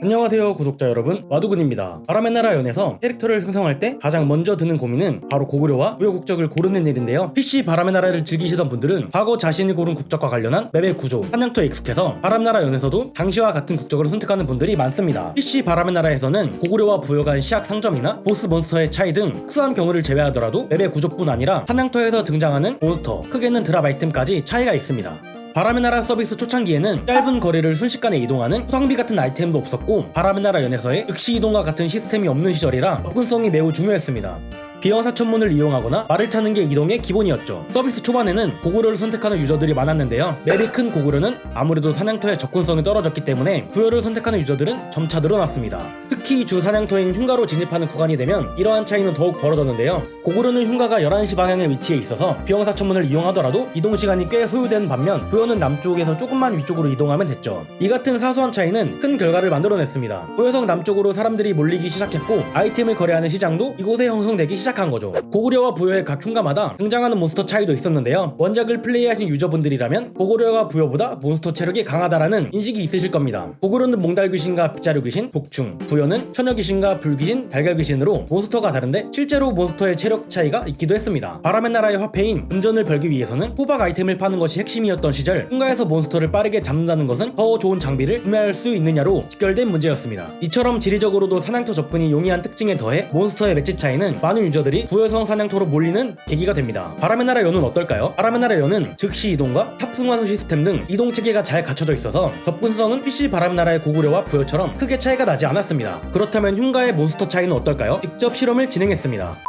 안녕하세요 구독자 여러분. 와두군입니다. 바람의 나라 연에서 캐릭터를 생성할 때 가장 먼저 드는 고민은 바로 고구려와 무효 국적을 고르는 일인데요. PC 바람의 나라를 즐기시던 분들은 과거 자신이 고른 국적과 관련한 맵의 구조, 사냥터에 익숙해서 바람나라 연에서도 당시와 같은 국적을 선택하는 분들이 많습니다. PC 바람의 나라에서는 고구려와 부여 간 시약 상점이나 보스 몬스터의 차이 등 특수한 경우를 제외하더라도 맵의 구조뿐 아니라 사냥터에서 등장하는 몬스터, 크게는 드랍 아이템까지 차이가 있습니다 바람의 나라 서비스 초창기에는 짧은 거리를 순식간에 이동하는 후상비 같은 아이템도 없었고 바람의 나라 연에서의 즉시 이동과 같은 시스템이 없는 시절이라 접근성이 매우 중요했습니다. 비영사천문을 이용하거나 말을 타는 게 이동의 기본이었죠. 서비스 초반에는 고구려를 선택하는 유저들이 많았는데요. 맵이 큰 고구려는 아무래도 사냥터의 접근성이 떨어졌기 때문에 부여를 선택하는 유저들은 점차 늘어났습니다. 특히 주 사냥터인 흉가로 진입하는 구간이 되면 이러한 차이는 더욱 벌어졌는데요. 고구려는 흉가가 11시 방향에 위치해 있어서 비영사천문을 이용하더라도 이동 시간이 꽤 소요되는 반면 부여는 남쪽에서 조금만 위쪽으로 이동하면 됐죠. 이 같은 사소한 차이는 큰 결과를 만들어냈습니다. 부여성 남쪽으로 사람들이 몰리기 시작했고 아이템을 거래하는 시장도 이곳에 형성되기 시작 한 거죠. 고구려와 부여의 각 흉가마다 등장하는 몬스터 차이도 있었는데요. 원작을 플레이하신 유저분들이라면 고구려가 부여보다 몬스터 체력이 강하다라는 인식이 있으실 겁니다. 고구려는 몽달 귀신과 빗자루 귀신, 독충, 부여는 처녀 귀신과 불 귀신, 달걀 귀신으로 몬스터가 다른데 실제로 몬스터의 체력 차이가 있기도 했습니다. 바람의 나라의 화폐인 금전을 벌기 위해서는 호박 아이템을 파는 것이 핵심이었던 시절 흉가에서 몬스터를 빠르게 잡는다는 것은 더 좋은 장비를 구매할 수 있느냐로 직결된 문제였습니다. 이처럼 지리적으로도 사냥터 접근이 용이한 특징에 더해 몬스터의 맷집 차이는 많은 유저 들이 부여성 사냥터로 몰리는 계기가 됩니다. 바람의 나라 연은 어떨까요? 바람의 나라 연은 즉시 이동과 탑승환수 시스템 등 이동 체계가 잘 갖춰져 있어서 접근성은 PC 바람 나라의 고구려와 부여처럼 크게 차이가 나지 않았습니다. 그렇다면 흉가의 몬스터 차이는 어떨까요? 직접 실험을 진행했습니다.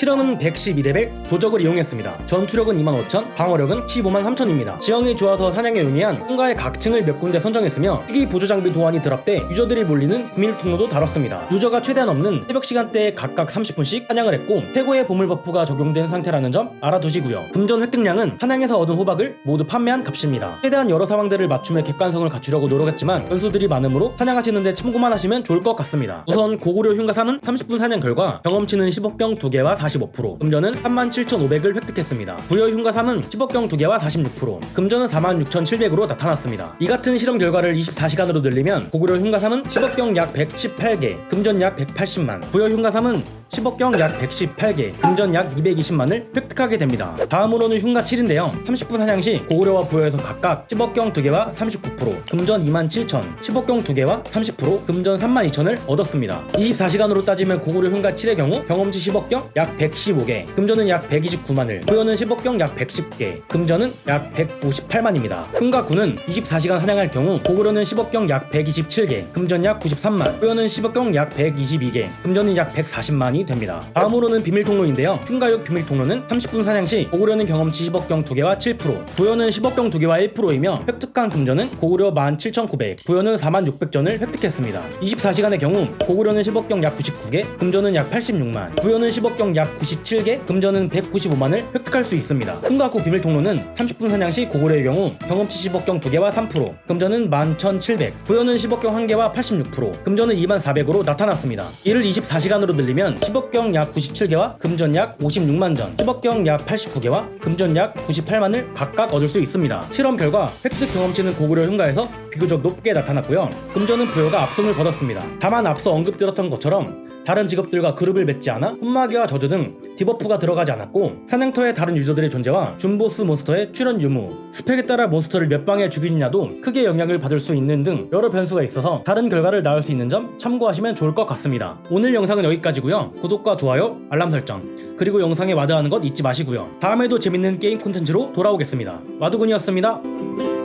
실험은 112레벨 도적을 이용했습니다. 전투력은 25,000, 방어력은 15만 3천입니다. 지형이 좋아서 사냥에 용이한 흉가의 각층을 몇 군데 선정했으며 특이 보조 장비 도안이 드랍돼 유저들이 몰리는 비밀 통로도 다뤘습니다. 유저가 최대한 없는 새벽 시간대에 각각 30분씩 사냥을 했고 최고의 보물 버프가 적용된 상태라는 점 알아두시고요. 금전 획득량은 사냥에서 얻은 호박을 모두 판매한 값입니다. 최대한 여러 상황들을 맞춤의 객관성을 갖추려고 노력했지만 변수들이 많으므로 사냥하시는데 참고만 하시면 좋을 것 같습니다. 우선 고구려 흉가사는 30분 사냥 결과 경험치는 10억병 2개와 45%, 금전은 37,500을 획득했습니다. 부여 흉가삼은 10억경 2개와 46%, 금전은 46,700으로 나타났습니다. 이 같은 실험 결과를 24시간으로 늘리면 고구려 흉가삼은 10억경 약 118개, 금전 약 180만, 부여 흉가삼은 10억경 약 118개, 금전 약 220만을 획득하게 됩니다. 다음으로는 흉가 7인데요. 30분 사냥 시 고구려와 부여에서 각각 10억경 2개와 39%, 금전 2만 7천, 10억경 2개와 30%, 금전 3만 2천을 얻었습니다. 24시간으로 따지면 고구려 흉가 7의 경우 경험치 10억경 약 115개, 금전은 약 129만을, 부여는 10억경 약 110개, 금전은 약 158만입니다. 흉가 9는 24시간 사냥할 경우 고구려는 10억경 약 127개, 금전 약 93만, 부여는 10억경 약 122개, 금전은 약 140만이 됩니다. 다음으로는 비밀 통로인데요. 흉가육 비밀 통로는 30분 사냥 시 고구려는 경험치 10억경 2개와 7%, 부여는 10억경 2개와 1%이며 획득한 금전은 고구려 17,900, 부여는 4600전을 획득했습니다. 24시간의 경우 고구려는 10억경 약 99개, 금전은 약 86만, 부여는 10억경 약 97개, 금전은 195만을 획득할 수 있습니다. 흉가구 비밀 통로는 30분 사냥 시 고구려의 경우 경험치 10억경 2개와 3%, 금전은 11,700, 부여는 10억경 1개와 86%, 금전은 2400으로 나타났습니다. 이를 24시간으로 늘리면 10억경 약 97개와 금전 약 56만 전, 10억경 약 89개와 금전 약 98만을 각각 얻을 수 있습니다. 실험 결과 획득 경험치는 고구려 흉가에서 비교적 높게 나타났고요. 금전은 부여가 압승을 거뒀습니다. 다만 앞서 언급드렸던 것처럼 다른 직업들과 그룹을 맺지 않아 흠마개와 저주 등 디버프가 들어가지 않았고 사냥터의 다른 유저들의 존재와 준보스 몬스터의 출현 유무, 스펙에 따라 몬스터를 몇 방에 죽이느냐도 크게 영향을 받을 수 있는 등 여러 변수가 있어서 다른 결과를 낳을 수 있는 점 참고하시면 좋을 것 같습니다. 오늘 영상은 여기까지고요. 구독과 좋아요, 알람 설정, 그리고 영상에 와드하는 것 잊지 마시고요. 다음에도 재밌는 게임 콘텐츠로 돌아오겠습니다. 와두군이었습니다.